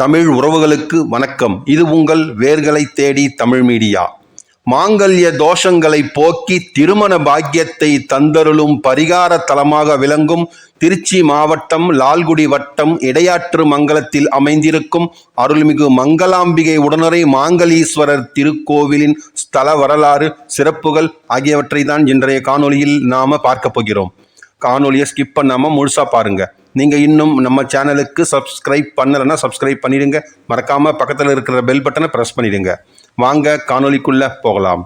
தமிழ் உறவுகளுக்கு வணக்கம். இது உங்கள் வேர்களை தேடி தமிழ் மீடியா. மாங்கல்ய தோஷங்களை போக்கி திருமண பாக்கியத்தை தந்தருளும் பரிகார தலமாக விளங்கும் திருச்சி மாவட்டம் லால்குடி வட்டம் இடையாற்று மங்கலத்தில் அமைந்திருக்கும் அருள்மிகு மங்களாம்பிகை உடனரை மாங்கலீஸ்வரர் திருக்கோவிலின் ஸ்தல வரலாறு சிறப்புகள் ஆகியவற்றை தான் இன்றைய காணொலியில் நாம பார்க்க போகிறோம். காணொலியை ஸ்கிப் பண்ணாமல் முழுசாக பாருங்கள் நீங்கள் இன்னும் நம்ம சேனலுக்கு சப்ஸ்கிரைப் பண்ணலைன்னா சப்ஸ்கிரைப் பண்ணிடுங்க. மறக்காமல் பக்கத்தில் இருக்கிற பெல் பட்டனை ப்ரெஸ் பண்ணிடுங்க. வாங்க காணொலிக்குள்ளே போகலாம்.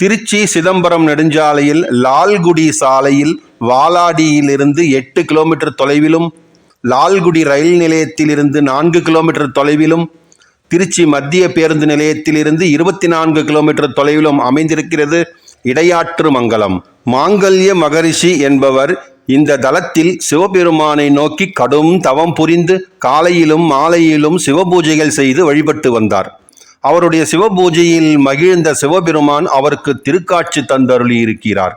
திருச்சி சிதம்பரம் நெடுஞ்சாலையில் லால்குடி சாலையில் வாலாடியிலிருந்து எட்டு கிலோமீட்டர் தொலைவிலும் லால்குடி ரயில் நிலையத்திலிருந்து நான்கு கிலோமீட்டர் தொலைவிலும் திருச்சி மத்திய பேருந்து நிலையத்திலிருந்து இருபத்தி நான்கு கிலோமீட்டர் தொலைவிலும் அமைந்திருக்கிறது இடையாற்று மங்கலம் மாங்கல்ய மகரிஷி என்பவர் இந்த தலத்தில் சிவபெருமானை நோக்கி கடும் தவம் புரிந்து காலையிலும் மாலையிலும் சிவபூஜைகள் செய்து வழிபட்டு வந்தார். அவருடைய சிவபூஜையில் மகிழ்ந்த சிவபெருமான் அவருக்கு திருக்காட்சி தந்தருளி இருக்கிறார்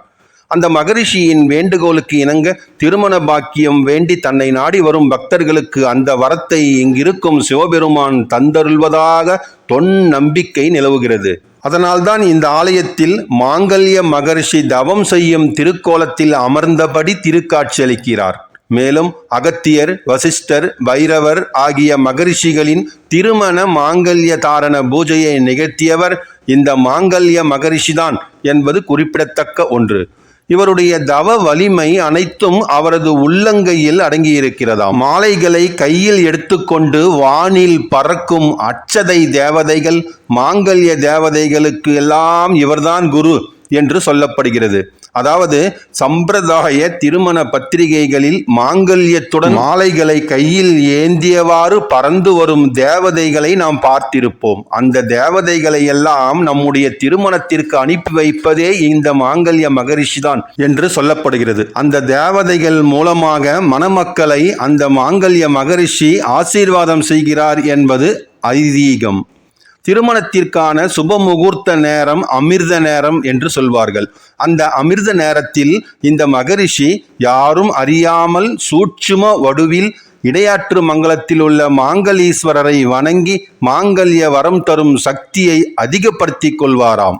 அந்த மகரிஷியின் வேண்டுகோளுக்கு இணங்க திருமண பாக்கியம் வேண்டி தன்னை நாடி வரும் பக்தர்களுக்கு அந்த வரத்தை இங்கிருக்கும் சிவபெருமான் தந்தருள்வதாக தொன் நம்பிக்கை நிலவுகிறது. அதனால்தான் இந்த ஆலயத்தில் மாங்கல்ய மகரிஷி தவம் செய்யும் திருக்கோலத்தில் அமர்ந்தபடி திருக்காட்சியளிக்கிறார் மேலும் அகத்தியர் வசிஷ்டர் பைரவர் ஆகிய மகரிஷிகளின் திருமண மாங்கல்ய தாரண பூஜையை நிகழ்த்தியவர் இந்த மாங்கல்ய மகரிஷிதான் என்பது குறிப்பிடத்தக்க ஒன்று. இவருடைய தவ வலிமை அனைத்தும் அவரது உள்ளங்கையில் அடங்கியிருக்கிறதாம். மாலைகளை கையில் எடுத்துக்கொண்டு வானில் பறக்கும் அச்சதை தேவதைகள் மாங்கல்ய தேவதைகளுக்கு எல்லாம் இவர்தான் குரு என்று சொல்லப்படுகிறது. அதாவது சம்பிரதாய திருமண பத்திரிகைகளில் மாங்கல்யத்துடன் மாலைகளை கையில் ஏந்தியவாறு பறந்து வரும் தேவதைகளை நாம் பார்த்திருப்போம். அந்த தேவதைகளை எல்லாம் நம்முடைய திருமணத்திற்கு அனுப்பி வைப்பதே இந்த மாங்கல்ய மகரிஷி தான் என்று சொல்லப்படுகிறது. அந்த தேவதைகள் மூலமாக மணமக்களை அந்த மாங்கல்ய மகரிஷி ஆசீர்வாதம் செய்கிறார் என்பது ஐதீகம். திருமணத்திற்கான சுப முகூர்த்த நேரம் அமிர்த நேரம் என்று சொல்வார்கள். அந்த அமிர்த நேரத்தில் இந்த மகரிஷி யாரும் அறியாமல் சூட்சும வடுவில் இடையாற்று மங்கலத்தில் உள்ள மாங்கலீஸ்வரரை வணங்கி மாங்கல்ய வரம் தரும் சக்தியை அதிகப்படுத்திக் கொள்வாராம்.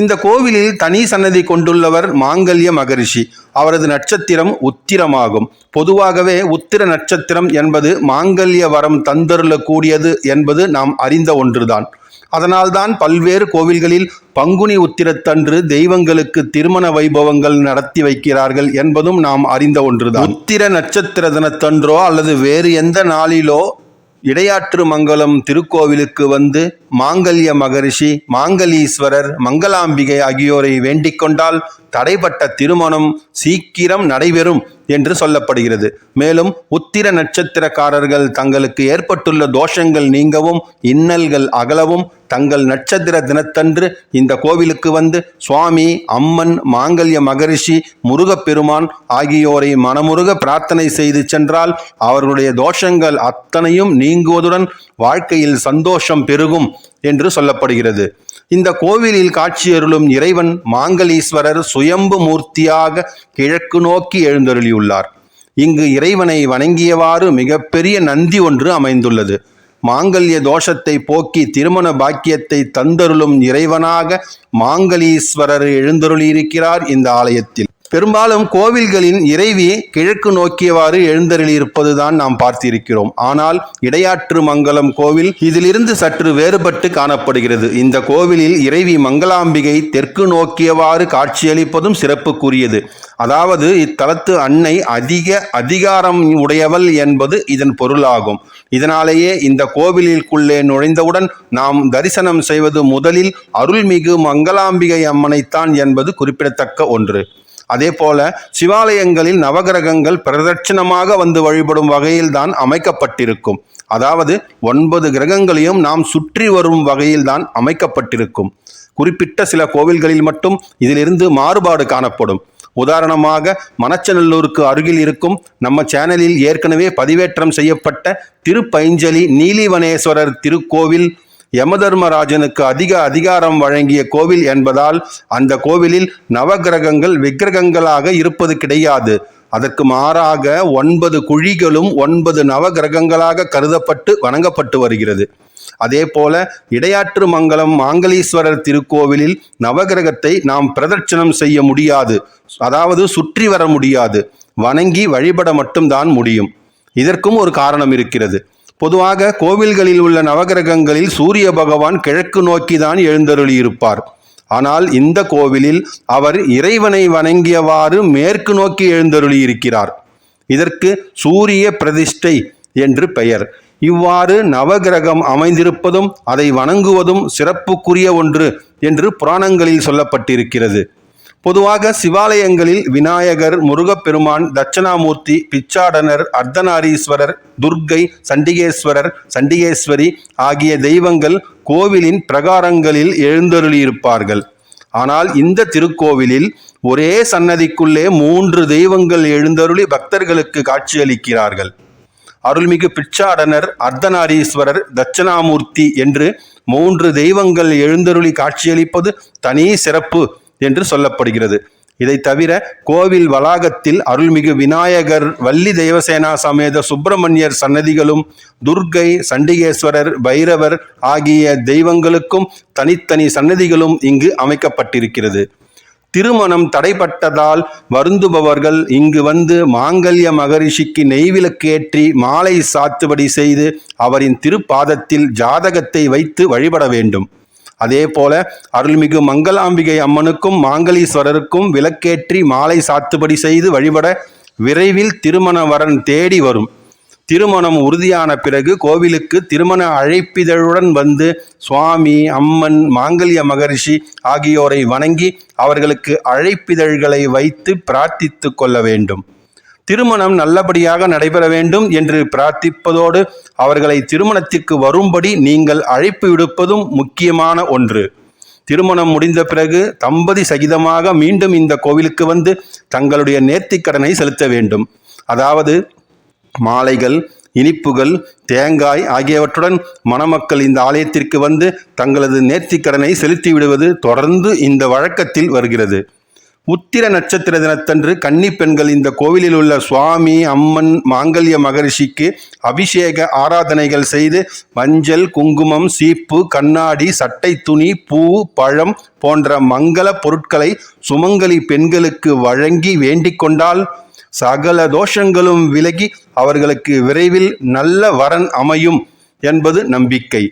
இந்த கோவிலில் தனி சன்னதி கொண்டுள்ளவர் மாங்கல்ய மகரிஷி. அவரது நட்சத்திரம் உத்திரமாகும். பொதுவாகவே உத்திர நட்சத்திரம் என்பது மாங்கல்ய வரம் தந்தருளக்கூடியது என்பது நாம் அறிந்த ஒன்றுதான். அதனால்தான் பல்வேறு கோவில்களில் பங்குனி உத்திரத்தன்று தெய்வங்களுக்கு திருமண வைபவங்கள் நடத்தி வைக்கிறார்கள் என்பதும் நாம் அறிந்த ஒன்றுதான். உத்திர நட்சத்திர தினத்தன்றோ அல்லது வேறு எந்த நாளிலோ இடையாற்று மங்கலம் திருக்கோவிலுக்கு வந்து மாங்கல்ய மகரிஷி மாங்கலீஸ்வரர் மங்களாம்பிகை ஆகியோரை வேண்டிக் கொண்டால் தடைப்பட்ட திருமணம் சீக்கிரம் நடைபெறும் என்று சொல்லப்படுகிறது. மேலும் உத்திர நட்சத்திரக்காரர்கள் தங்களுக்கு ஏற்பட்டுள்ள தோஷங்கள் நீங்கவும் இன்னல்கள் அகலவும் தங்கள் நட்சத்திர தினத்தன்று இந்த கோவிலுக்கு வந்து சுவாமி அம்மன் மாங்கல்ய மகரிஷி முருகப்பெருமான் ஆகியோரை மனமுருக பிரார்த்தனை செய்து சென்றால் அவர்களுடைய தோஷங்கள் அத்தனையும் நீங்குவதுடன் வாழ்க்கையில் சந்தோஷம் பெருகும். என்று சொல்லப்படுகிறது. இந்த கோவிலில் காட்சியருளும் இறைவன் மாங்கலீஸ்வரர் சுயம்பு மூர்த்தியாக கிழக்கு நோக்கி எழுந்தருளியுள்ளார். இங்கு இறைவனை வணங்கியவாறு மிகப்பெரிய நந்தி ஒன்று அமைந்துள்ளது. மாங்கல்ய தோஷத்தை போக்கி திருமண பாக்கியத்தை தந்தருளும் இறைவனாக மாங்கலீஸ்வரர் எழுந்தருளியிருக்கிறார் இந்த ஆலயத்தில். பெரும்பாலும் கோவில்களின் இறைவி கிழக்கு நோக்கியவாறு எழுந்தருளியிருப்பதுதான் நாம் பார்த்திருக்கிறோம். ஆனால் இடையாற்று மங்கலம் கோவில் இதிலிருந்து சற்று வேறுபட்டு காணப்படுகிறது. இந்த கோவிலில் இறைவி மங்களாம்பிகை தெற்கு நோக்கியவாறு காட்சியளிப்பதும் சிறப்புக்குரியது. அதாவது இத்தலத்து அன்னை அதிக அதிகாரம் உடையவள் என்பது இதன் பொருளாகும். இதனாலேயே இந்த கோவிலிற்குள்ளே நுழைந்தவுடன் நாம் தரிசனம் செய்வது முதலில் அருள்மிகு மங்களாம்பிகை அம்மனைத்தான் என்பது குறிப்பிடத்தக்க ஒன்று. அதே போல சிவாலயங்களில் நவகிரகங்கள் பிரதட்சணமாக வந்து வழிபடும் வகையில்தான் அமைக்கப்பட்டிருக்கும். அதாவது ஒன்பது கிரகங்களையும் நாம் சுற்றி வரும் வகையில்தான் அமைக்கப்பட்டிருக்கும். குறிப்பிட்ட சில கோவில்களில் மட்டும் இதிலிருந்து மாறுபாடு காணப்படும். உதாரணமாக மணச்சநல்லூருக்கு அருகில் இருக்கும் நம்ம சேனலில் ஏற்கனவே பதிவேற்றம் செய்யப்பட்ட திருப்பைஞ்சலி நீலிவனேஸ்வரர் திருக்கோவில் யமதர்மராஜனுக்கு அதிக அதிகாரம் வழங்கிய கோவில் என்பதால் அந்த கோவிலில் நவகிரகங்கள் விக்கிரகங்களாக இருப்பது கிடையாது. அதற்கு மாறாக ஒன்பது குழிகளும் ஒன்பது நவகிரகங்களாக கருதப்பட்டு வணங்கப்பட்டு வருகிறது. அதே போல இடையாற்று மங்கலம் மாங்கலீஸ்வரர் திருக்கோவிலில் நவகிரகத்தை நாம் பிரதட்சணம் செய்ய முடியாது. அதாவது சுற்றி வர முடியாது. வணங்கி வழிபட மட்டும்தான் முடியும். இதற்கும் ஒரு காரணம் இருக்கிறது. பொதுவாக கோவில்களில் உள்ள நவகிரகங்களில் சூரிய பகவான் கிழக்கு நோக்கிதான் எழுந்தருளியிருப்பார். ஆனால் இந்த கோவிலில் அவர் இறைவனை வணங்கியவாறு மேற்கு நோக்கி எழுந்தருளியிருக்கிறார். இதற்கு சூரிய பிரதிஷ்டை என்று பெயர். இவ்வாறு நவகிரகம் அமைந்திருப்பதும் அதை வணங்குவதும் சிறப்புக்குரிய ஒன்று என்று புராணங்களில் சொல்லப்பட்டிருக்கிறது. பொதுவாக சிவாலயங்களில் விநாயகர் முருகப்பெருமான் தட்சணாமூர்த்தி பிச்சாடனர் அர்த்தநாரீஸ்வரர் துர்க்கை சண்டிகேஸ்வரர் சண்டிகேஸ்வரி ஆகிய தெய்வங்கள் கோவிலின் பிரகாரங்களில் எழுந்தருளியிருப்பார்கள். ஆனால் இந்த திருக்கோவிலில் ஒரே சன்னதிக்குள்ளே மூன்று தெய்வங்கள் எழுந்தருளி பக்தர்களுக்கு காட்சியளிக்கிறார்கள். அருள்மிகு பிச்சாடனர் அர்த்தநாரீஸ்வரர் தட்சணாமூர்த்தி என்று மூன்று தெய்வங்கள் எழுந்தருளி காட்சியளிப்பது தனி சிறப்பு. என்று சொல்லப்படுகிறது. இதை தவிர கோவில் வளாகத்தில் அருள்மிகு விநாயகர் வள்ளி தெய்வசேனா சமேத சுப்பிரமணியர் சன்னதிகளும் துர்க்கை சண்டிகேஸ்வரர் பைரவர் ஆகிய தெய்வங்களுக்கும் தனித்தனி சன்னதிகளும் இங்கு அமைக்கப்பட்டிருக்கிறது. திருமணம் தடைப்பட்டதால் வருந்துபவர்கள் இங்கு வந்து மாங்கல்ய மகரிஷிக்கு நெய்விலக்கேற்றி மாலை சாத்துபடி செய்து அவரின் திருப்பாதத்தில் ஜாதகத்தை வைத்து வழிபட வேண்டும். அதே போல அருள்மிகு மங்களாம்பிகை அம்மனுக்கும் மாங்கலீஸ்வரருக்கும் விளக்கேற்றி மாலை சாத்துபடி செய்து வழிபட விரைவில் திருமண வரன் தேடி வரும். திருமணம் உறுதியான பிறகு கோவிலுக்கு திருமண அழைப்பிதழுடன் வந்து சுவாமி அம்மன் மாங்கல்ய மகரிஷி ஆகியோரை வணங்கி அவர்களுக்கு அழைப்பிதழ்களை வைத்து பிரார்த்தித்து கொள்ள வேண்டும். திருமணம் நல்லபடியாக நடைபெற வேண்டும் என்று பிரார்த்திப்பதோடு அவர்களை திருமணத்திற்கு வரும்படி நீங்கள் அழைப்பு விடுப்பதும் முக்கியமான ஒன்று. திருமணம் முடிந்த பிறகு தம்பதி சகிதமாக மீண்டும் இந்த கோவிலுக்கு வந்து தங்களுடைய நேர்த்திக்கடனை செலுத்த வேண்டும். அதாவது மாலைகள் இனிப்புகள் தேங்காய் ஆகியவற்றுடன் மணமக்கள் இந்த ஆலயத்திற்கு வந்து தங்களது நேர்த்திக்கடனை செலுத்தி விடுவது தொடர்ந்து இந்த வழக்கத்தில் வருகிறது. உத்திர நட்சத்திர தினத்தன்று கன்னி பெண்கள் இந்த கோவிலில் உள்ள சுவாமி அம்மன் மாங்கல்ய மகரிஷிக்கு அபிஷேக ஆராதனைகள் செய்து மஞ்சள் குங்குமம் சீப்பு கண்ணாடி சட்டை துணி பூ பழம் போன்ற மங்கள பொருட்களை சுமங்கலி பெண்களுக்கு வழங்கி வேண்டிக் கொண்டால் சகல தோஷங்களும் விலகி அவர்களுக்கு விரைவில் நல்ல வரன் அமையும் என்பது நம்பிக்கை.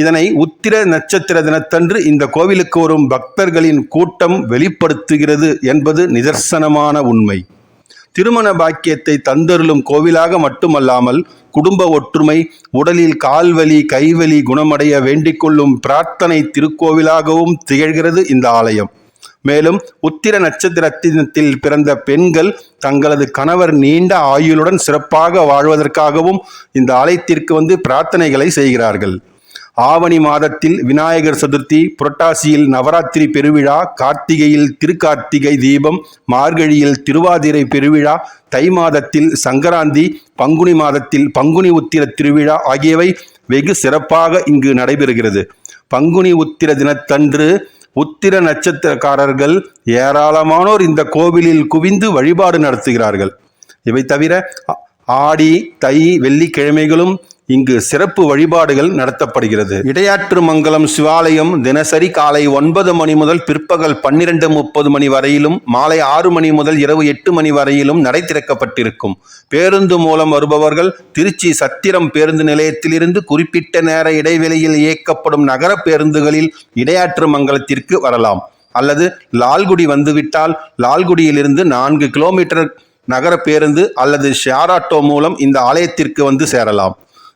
இதனை உத்திர நட்சத்திர தினத்தன்று இந்த கோவிலுக்கு வரும் பக்தர்களின் கூட்டம் வெளிப்படுத்துகிறது என்பது நிதர்சனமான உண்மை. திருமண பாக்கியத்தை தந்தருளும் கோவிலாக மட்டுமல்லாமல் குடும்ப ஒற்றுமை உடலில் கால்வலி கைவலி குணமடைய வேண்டிக் கொள்ளும் பிரார்த்தனை திருக்கோவிலாகவும் திகழ்கிறது இந்த ஆலயம். மேலும் உத்திர நட்சத்திரத்தினத்தில் பிறந்த பெண்கள் தங்களது கணவர் நீண்ட ஆயுளுடன் சிறப்பாக வாழ்வதற்காகவும் இந்த ஆலயத்திற்கு வந்து பிரார்த்தனைகளை செய்கிறார்கள். ஆவணி மாதத்தில் விநாயகர் சதுர்த்தி புரட்டாசியில் நவராத்திரி பெருவிழா கார்த்திகையில் திருக்கார்த்திகை தீபம் மார்கழியில் திருவாதிரை பெருவிழா தை மாதத்தில் சங்கராந்தி பங்குனி மாதத்தில் பங்குனி உத்திர திருவிழா ஆகியவை வெகு சிறப்பாக இங்கு நடைபெறுகிறது. பங்குனி உத்திர தினத்தன்று உத்திர நட்சத்திரக்காரர்கள் ஏராளமானோர் இந்த கோவிலில் குவிந்து வழிபாடு நடத்துகிறார்கள். இவை தவிர ஆடி தை வெள்ளிக்கிழமைகளும் இங்கு சிறப்பு வழிபாடுகள் நடத்தப்படுகிறது. இடையாற்று மங்கலம் சிவாலயம் தினசரி காலை ஒன்பது மணி முதல் பிற்பகல் பன்னிரண்டு முப்பது மணி வரையிலும் மாலை ஆறு மணி முதல் இரவு எட்டு மணி வரையிலும் நடை திறக்கப்பட்டிருக்கும். பேருந்து மூலம் வருபவர்கள் திருச்சி சத்திரம் பேருந்து நிலையத்திலிருந்து குறிப்பிட்ட நேர இடைவெளியில் இயக்கப்படும் நகர பேருந்துகளில் இடையாற்று மங்கலத்திற்கு வரலாம். அல்லது லால்குடி வந்துவிட்டால் லால்குடியிலிருந்து நான்கு கிலோமீட்டர் நகர பேருந்து அல்லது ஷேர் ஆட்டோ மூலம் இந்த ஆலயத்திற்கு வந்து சேரலாம்.